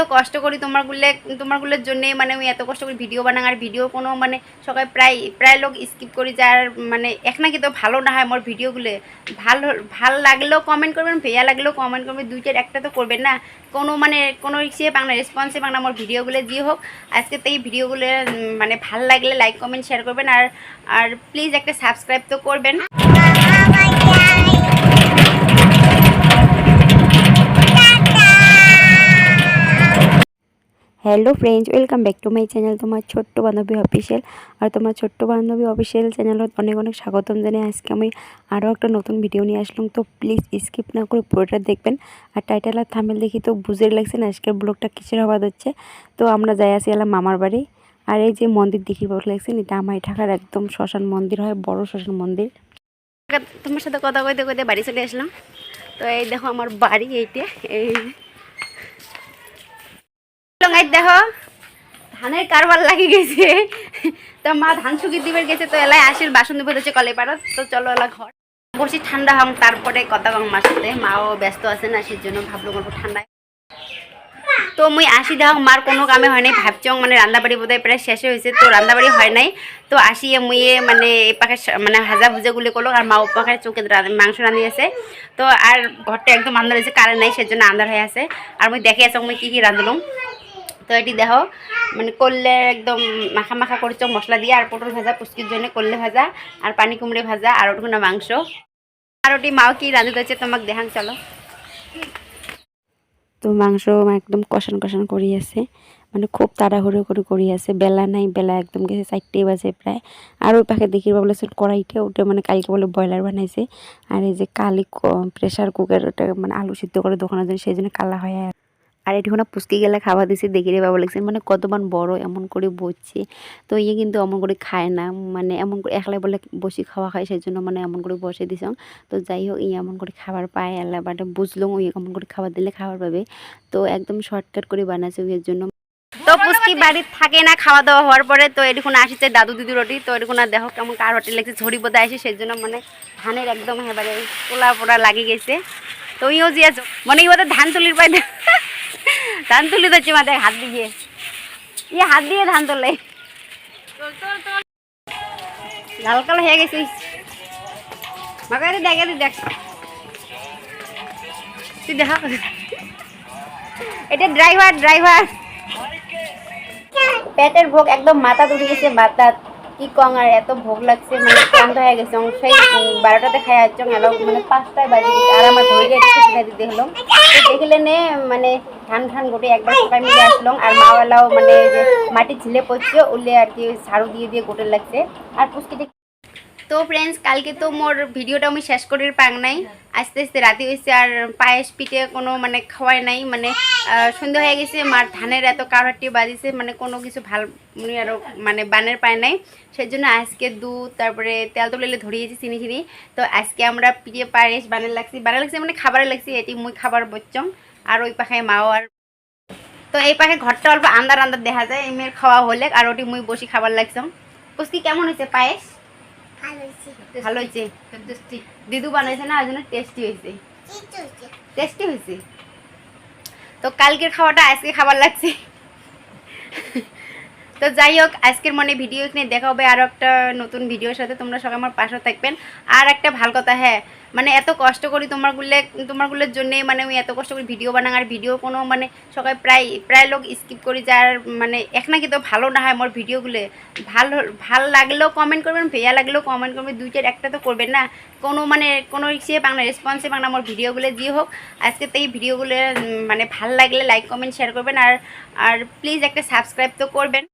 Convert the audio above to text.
এত কষ্ট করি তোমারগুলো, তোমারগুলোর জন্যে মানে আমি এত কষ্ট করি ভিডিও বানাই, আর ভিডিও কোনো মানে সবাই প্রায় প্রায় লোক স্কিপ করি যার মানে এক নাকি তো ভালো না হয় আমার ভিডিওগুলো। ভালো, ভালো লাগলেও কমেন্ট করবেন ভেয়া লাগলেও কমেন্ট করবেন, দুইটার একটা তো করবেন না। কোনো মানে কোনো ইসে বাংলা রেসপন্সে বাংলা আমার ভিডিওগুলো দিয়ে হোক, আজকে তো এই ভিডিওগুলো মানে ভালো লাগলে লাইক কমেন্ট শেয়ার করবেন, আর আর প্লিজ একটা সাবস্ক্রাইব তো করবেন। Hello friends welcome back to my channel তোমার ছোট্ট বান্ধবী অফিসিয়াল আর তোমার ছোট্ট বান্ধবী অফিসিয়াল চ্যানেলত অনেক অনেক স্বাগতম জানিয়ে আজকে আমি আরও একটা নতুন ভিডিও নিয়ে আসলাম তো প্লিজ স্কিপ না করে পুরোটা দেখবেন আর টাইটেল আর থামেল দেখি তো বুঝে লাগছে না আজকের ব্লগটা কিসের হওয়া হচ্ছে তো আমরা যাই আসি এলাম মামার বাড়ি আর এই যে মন্দির দেখি বলে লাগছেন এটা আমার ঢাকার একদম শ্মশান মন্দির হয় বড় শ্মশান মন্দির তোমার সাথে কথা কইতে কইতে বাড়ি চলে আসলাম তো এই দেখো আমার বাড়ি এইটা এই দেখো ধানের কারবার লাগি গেছে। তো মা ধান শুকি দিবে গেছে, তো এলাই আসির বাসন দিব হচ্ছে কলে পাড়া তো চলো এলা ঘর। বসি ঠান্ডা হং তারপরে কথা কম মার সাথে। মাও ব্যস্ত আছে না সেই জন্য ভাবলো গল্প ঠান্ডায়। তো মুই আসি দেখ মার কোনো কামে হয় নাই। ভাবছং মানে রান্নাবাড়ি বোধহয় প্রায় শেষে হয়েছে তো রান্নাবাড়ি হয় নাই। তো আসিয়ে মুইয়ে মানে এই পাখে মানে ভাজা ভুজাগুলি করল, আর মা ও পাখে চোখে মাংস রাঁধি আছে। তো আর ঘরটা একদম আন্দার হয়েছে কারেন্ট নাই, সেজন্য আন্ধার হয়ে আছে। আর মুই দেখে আছো মুই কী কী রাঁধলাম। তো এটি দেখো মানে করলে একদম মাখা মাখা করছ মশলা দিয়ে আর পটল ভাজা, পুচকির জন্য করলে ভাজা আর পানি কুমড়ে ভাজা আর ওটুকুনা মাংস। আর ওটি মাও কি রাঁধতে হচ্ছে তোমাকে দেখান, চলো। তো মাংস একদম কষান কষান আছে মানে খুব তাড়াহুড়ো করে আছে। বেলা নাই, বেলা একদম গেছে চারটে বাজে প্রায়। আর ওই পাখে দেখি বলেছে কড়াইটা, ওটা মানে কালকে বলে ব্রয়লার বানাইছে। আর এই যে কালি প্রেশার কুকার ওটা মানে আলু সিদ্ধ করে দোকানের জন্য, সেই জন্য কালা হয় আর আর এটুকুনা পুষ্টি গেলে খাওয়া দিছি দেখি রে বাবা লাগছে। মানে কতবার বড়, এমন করে বসছে তো ইয়ে কিন্তু এমন করে খায় না। মানে এমন করে একলাই বলে বসে খাওয়া খায় সেই জন্য মানে এমন করে বসে দিছ। তো যাই হোক ইয়ে এমন করে খাবার পায় আল্লাহ বাট বুঝলাম ওই এমন করে খাবার দিলে খাবার পাবে। তো একদম শর্টকাট করে বানাচ্ছে ওই জন্য। তো পুষ্কি বাড়ি থাকে না, খাওয়া দাওয়া হওয়ার পরে। তো এরকম আসছে দাদু দিদি রুটি। তো এরকম দেখো কেমন কার হোটেল লাগছে, ঝড়ি বোধা আসে সেই জন্য মানে ধানের একদম এবারে পোলা পোড়া লাগি গেছে। তো ইও জিয়া মনে কি বোধ ধান তুলির পাই ধান তুলি দিচ্ছে মাথায় হাত দিয়ে। ইয়ে হাত দিয়ে ধান তোলে। লাল কালো হয়ে গেছিস মাকে দেখে দেখ। তুই দেখা। এটা ড্রাইভার ড্রাইভার। পেটের ভোগ একদম মাথা উঠে গেছে মাথা কি কং আর এত ভোগ লাগছে মানে ক্লান্ত হয়ে গেছে। সেই বারোটাতে খাই আসছ এলো মানে পাঁচটায় বাজে আর আমার ধরে একটু দিতে হলো। দেখলে নে মানে ধান ধান গোটে একবার সবাই মিলে আসলাম আর মাওয়ালাও মানে যে মাটি ঝিলে পড়ছে, উলে আর কি ঝাড়ু দিয়ে দিয়ে গোটে লাগছে। আর পুষ্টিতে তো ফ্রেন্ডস কালকে তো মোর ভিডিওটা আমি শেষ করে পাং নাই। আস্তে আস্তে রাতে হয়েছে আর পায়েস পিঠে কোনো মানে খাওয়াই নাই। মানে সন্ধ্যা হয়ে গেছে, মার ধানের এত কারহাটি বাজিছে মানে কোনো কিছু ভালো উনি আরও মানে বানের পায় নাই। সেই জন্য আজকে দুধ, তারপরে তেল তুলে ধরিয়েছি চিনি চিনি তো আজকে আমরা পিঠে পায়েস বানার লাগছি। বানার লাগছি মানে খাবারে লাগছি, এটি মুই খাবার বচ্চং। আর ওই পাখে মাও আর তো এই পাখে ঘরটা অল্প আন্দার আন্দার দেখা যায় এই মেয়ের খাওয়া হলে। আর ওটি মুই বসি খাবার লাগছম পুষ্টি কেমন হয়েছে পায়েস? ভালো হয়েছে। দিদু বানাইছে না ওই জন্য টেস্টি হয়েছে। টেস্টি হয়েছে? তো কালকের খাওয়াটা আজকে খাবার লাগছে। তো যাই হোক, আজকের মনে ভিডিও এখানে দেখা হবে আরও একটা নতুন ভিডিওর সাথে। তোমরা সবাই আমার পাশে থাকবেন। আর একটা ভালো কথা হ্যাঁ মানে এত কষ্ট করি তোমারগুলো, তোমারগুলোর জন্যে মানে আমি এত কষ্ট করি ভিডিও বানাই, আর ভিডিও কোনো মানে সবাই প্রায় প্রায় লোক স্কিপ করি যার মানে এক নাকি তো ভালো না হয় আমার ভিডিওগুলো ভালো, ভালো লাগলেও কমেন্ট করবেন ভেয়া লাগলেও কমেন্ট করবেন। দুইটার একটা তো করবেন না। কোনো মানে কোনো ইসে বাংলা রেসপন্সে বাংলা আমার ভিডিওগুলো দিয়ে হোক, আজকে তো এই ভিডিওগুলো মানে ভালো লাগলে লাইক কমেন্ট শেয়ার করবেন। আর আর প্লিজ একটা সাবস্ক্রাইব তো করবেন।